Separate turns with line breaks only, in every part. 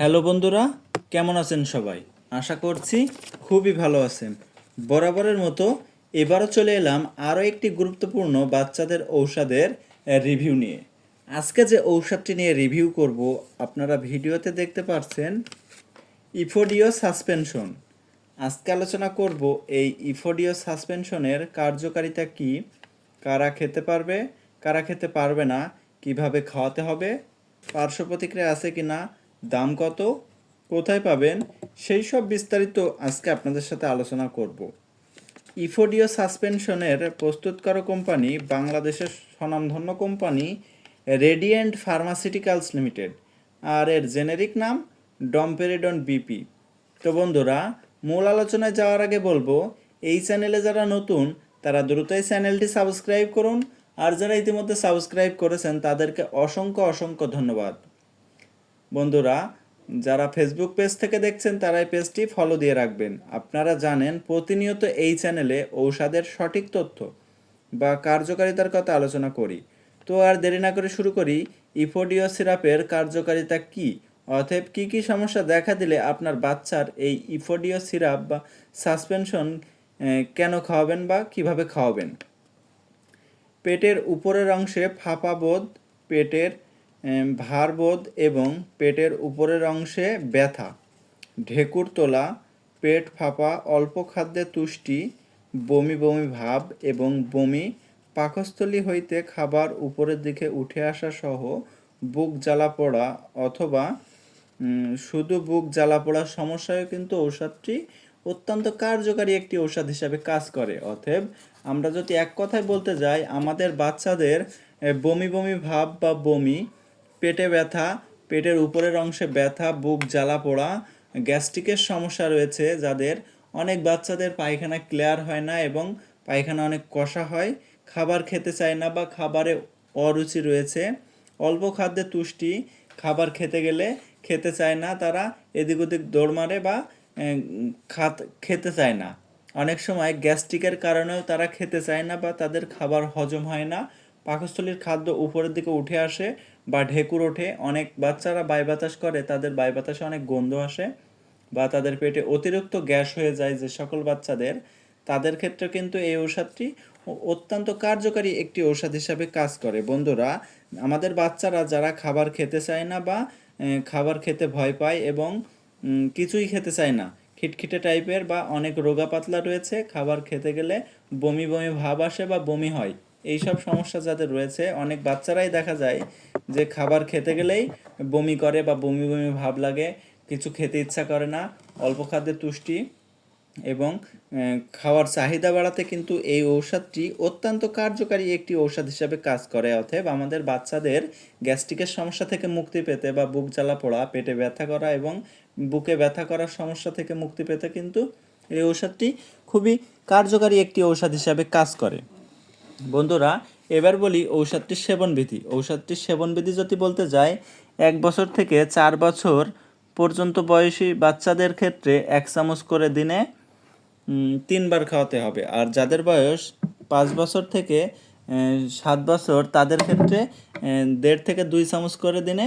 Hello বন্ধুরা, কেমন আছেন সবাই? আশা করছি খুবই ভালো আছেন। বরাবরের মতো এবারও চলে এলাম আরও একটি গুরুত্বপূর্ণ বাচ্চাদের ঔষধের রিভিউ নিয়ে। আজকে যে ঔষধটি নিয়ে রিভিউ করব, আপনারা ভিডিওতে দেখতে পাচ্ছেন ইফোডিও সাসপেনশন। আজকে আলোচনা করব এই ইফোডিও সাসপেনশনের কার্যকারিতা কি, কারা খেতে পারবে, কারা খেতে পারবে না, কীভাবে খাওয়াতে হবে পার্শ্ব প্রতিক্রিয়া আছে কি না দাম কত, কোথায় পাবেন, সেই সব বিস্তারিত আজকে আপনাদের সাথে আলোচনা করব। ইফোডিও সাসপেনশনের প্রস্তুতকারক কোম্পানি বাংলাদেশের স্বনামধন্য কোম্পানি রেডিয়েন্ট ফার্মাসিউটিক্যালস লিমিটেড, আর এর জেনেরিক নাম ডম্পেরিডন বিপি। তো বন্ধুরা, মূল আলোচনায় যাওয়ার আগে বলব, এই চ্যানেলে যারা নতুন, তারা দ্রুতই চ্যানেলটি সাবস্ক্রাইব করুন, আর যারা ইতিমধ্যে সাবস্ক্রাইব করেছেন, তাদেরকে অসংখ্য অসংখ্য ধন্যবাদ। বন্ধুরা, যারা ফেসবুক পেজ থেকে দেখছেন, তারা এই পেজটি ফলো দিয়ে রাখবেন। আপনারা জানেন, প্রতিনিয়ত এই চ্যানেলে ঔষধের সঠিক তথ্য বা কার্যকারিতার কথা আলোচনা করি। তো আর দেরি না করে শুরু করি ইফোডিও সিরাপের কার্যকারিতা কি? অতএব কি কি সমস্যা দেখা দিলে আপনার বাচ্চার এই ইফোডিও সিরাপ বা সাসপেনশন কেন খাওয়াবেন বা কীভাবে খাওয়াবেন? পেটের উপরের অংশে ফাঁপা বোধ, পেটের ভারবোধ এবং পেটের উপরের অংশে ব্যথা, ঢেকুর তোলা, পেট ফাঁপা, অল্প খাদ্যে তুষ্টি, বমি বমি ভাব এবং বমি, পাকস্থলী হইতে খাবার উপরের দিকে উঠে আসা সহ বুক জ্বালা পড়া অথবা শুধু বুক জ্বালা পড়ার সমস্যায় কিন্তু ঔষধটি অত্যন্ত কার্যকারী একটি ঔষধ হিসাবে কাজ করে। অতএব আমরা যদি এক কথায় বলতে যাই, আমাদের বাচ্চাদের বমি বমি ভাব বা বমি পেটে ব্যথা, পেটের উপরের অংশে ব্যথা, বুক জ্বালা পোড়া, গ্যাস্ট্রিকের সমস্যা রয়েছে যাদের অনেক বাচ্চাদের পায়খানা ক্লিয়ার হয় না এবং পায়খানা অনেক কষা হয়, খাবার খেতে চায় না বা খাবারে অরুচি রয়েছে, অল্প খাদ্যে তুষ্টি, খাবার খেতে গেলে খেতে চায় না, তারা এদিক ওদিক দৌড় মারে বা খাত, খেতে চায় না। অনেক সময় গ্যাস্ট্রিকের কারণেও তারা খেতে চায় না বা তাদের খাবার হজম হয় না পাকস্থলীর খাদ্য উপরের দিকে উঠে আসে বা ঢেকুর ওঠে। অনেক বাচ্চারা বাই বাতাস করে, তাদের বাই বাতাসে অনেক গন্ধ আসে বা তাদের পেটে অতিরিক্ত গ্যাস হয়ে যায় যে সকল বাচ্চাদের। তাদের ক্ষেত্রে কিন্তু এই ঔষধটি অত্যন্ত কার্যকারী একটি ঔষধ হিসাবে কাজ করে। বন্ধুরা, আমাদের বাচ্চারা যারা খাবার খেতে চায় না বা খাবার খেতে ভয় পায় এবং কিছুই খেতে চায় না, খিটখিটে টাইপের বা অনেক রোগা পাতলা রয়েছে, খাবার খেতে গেলে বমি বমি ভাব আসে বা বমি হয়। এই সব সমস্যা যাদের রয়েছে, অনেক বাচ্চারাই দেখা যায় যে খাবার খেতে গেলেই বমি করে বা বমি বমি ভাব লাগে, কিছু খেতে ইচ্ছা করে না, অল্প খাদ্যে তুষ্টি এবং খাওয়ার চাহিদা বাড়াতে কিন্তু এই ঔষধটি অত্যন্ত কার্যকারী একটি ঔষধ হিসাবে কাজ করে। অতএব আমাদের বাচ্চাদের গ্যাস্ট্রিকের সমস্যা থেকে মুক্তি পেতে বা বুক জ্বালা পোড়া, পেটে ব্যথা করা এবং বুকে ব্যথা করার সমস্যা থেকে মুক্তি পেতে কিন্তু এই ঔষধটি খুবই কার্যকারী একটি ঔষধ হিসাবে কাজ করে। বন্ধুরা, এবার বলি ঔষধটির সেবনবিধি। ঔষধটির সেবনবিধি যদি বলতে যাই, এক বছর থেকে চার বছর পর্যন্ত বয়সী বাচ্চাদের ক্ষেত্রে এক চামচ করে দিনে তিনবার খাওয়াতে হবে। আর যাদের বয়স পাঁচ বছর থেকে সাত বছর, তাদের ক্ষেত্রে দেড় থেকে দুই চামচ করে দিনে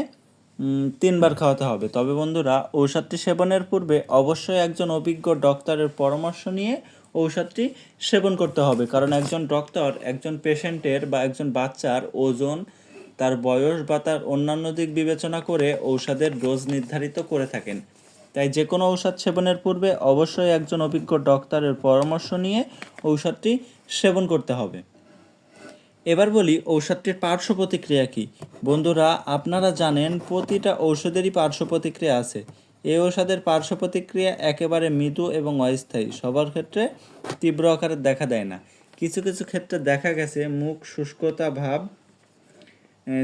তিনবার খাওয়াতে হবে। তবে বন্ধুরা, ঔষধটি সেবনের পূর্বে অবশ্যই একজন অভিজ্ঞ ডক্টরের পরামর্শ নিয়ে ঔষধটি সেবন করতে হবে। কারণ একজন ডক্টর একজন পেশেন্টের বা একজন বাচ্চার ওজন, তার বয়স বা তার অন্যান্য দিক বিবেচনা করে ঔষধের ডোজ নির্ধারিত করে থাকেন। তাই যে কোনো ঔষধ সেবনের পূর্বে অবশ্যই একজন অভিজ্ঞ ডক্টরের পরামর্শ নিয়ে ঔষধটি সেবন করতে হবে। এবার বলি ঔষধটির পার্শ্ব প্রতিক্রিয়া কী? বন্ধুরা, আপনারা জানেন প্রতিটা ঔষধেরই পার্শ্ব প্রতিক্রিয়া আছে। এই ঔষধের পার্শ্ব প্রতিক্রিয়া একেবারে মৃদু এবং অস্থায়ী। সবার ক্ষেত্রে তীব্র আকারে দেখা দেয় না। কিছু কিছু ক্ষেত্রে দেখা গেছে, মুখ শুষ্কতা ভাব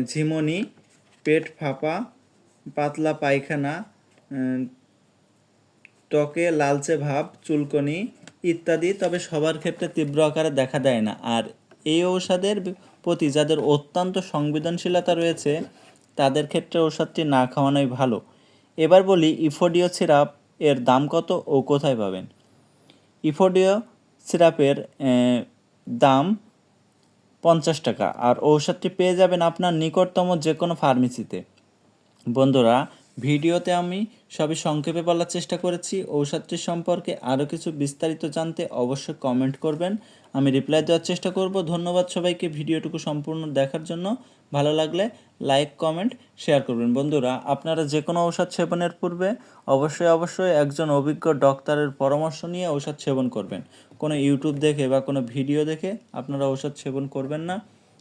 ঝিমুনি, পেট ফাঁপা, পাতলা পায়খানা ত্বকে লালচে ভাব, চুলকনি ইত্যাদি, তবে সবার ক্ষেত্রে তীব্র আকারে দেখা দেয় না। আর এই ঔষধের প্রতি যাদের অত্যন্ত সংবেদনশীলতা রয়েছে, তাদের ক্ষেত্রে ঔষধটি না খাওয়ানোই ভালো। এবার বলি ইফোডিও সিরাপ এর দাম কত ও কোথায় পাবেন? ইফোডিও সিরাপের দাম পঞ্চাশ টাকা। আর ঔষধটি পেয়ে যাবেন আপনার নিকটতম যে কোনো ফার্মেসিতে। বন্ধুরা ভিডিওতে আমি সবই সংক্ষেপে বলার চেষ্টা করেছি। ঔষধটি সম্পর্কে আরও কিছু বিস্তারিত জানতে অবশ্যই কমেন্ট করবেন। আমি রিপ্লাই দেওয়ার চেষ্টা করব। ধন্যবাদ সবাইকে ভিডিওটুকু সম্পূর্ণ দেখার জন্য। ভালো লাগলে লাইক কমেন্ট শেয়ার করবেন। বন্ধুরা, আপনারা যে কোনো ঔষধ সেবনের পূর্বে অবশ্যই অবশ্যই একজন অভিজ্ঞ ডক্টরের পরামর্শ নিয়ে ঔষধ সেবন করবেন। কোনো ইউটিউব দেখে বা কোনো ভিডিও দেখে আপনারা ঔষধ সেবন করবেন না।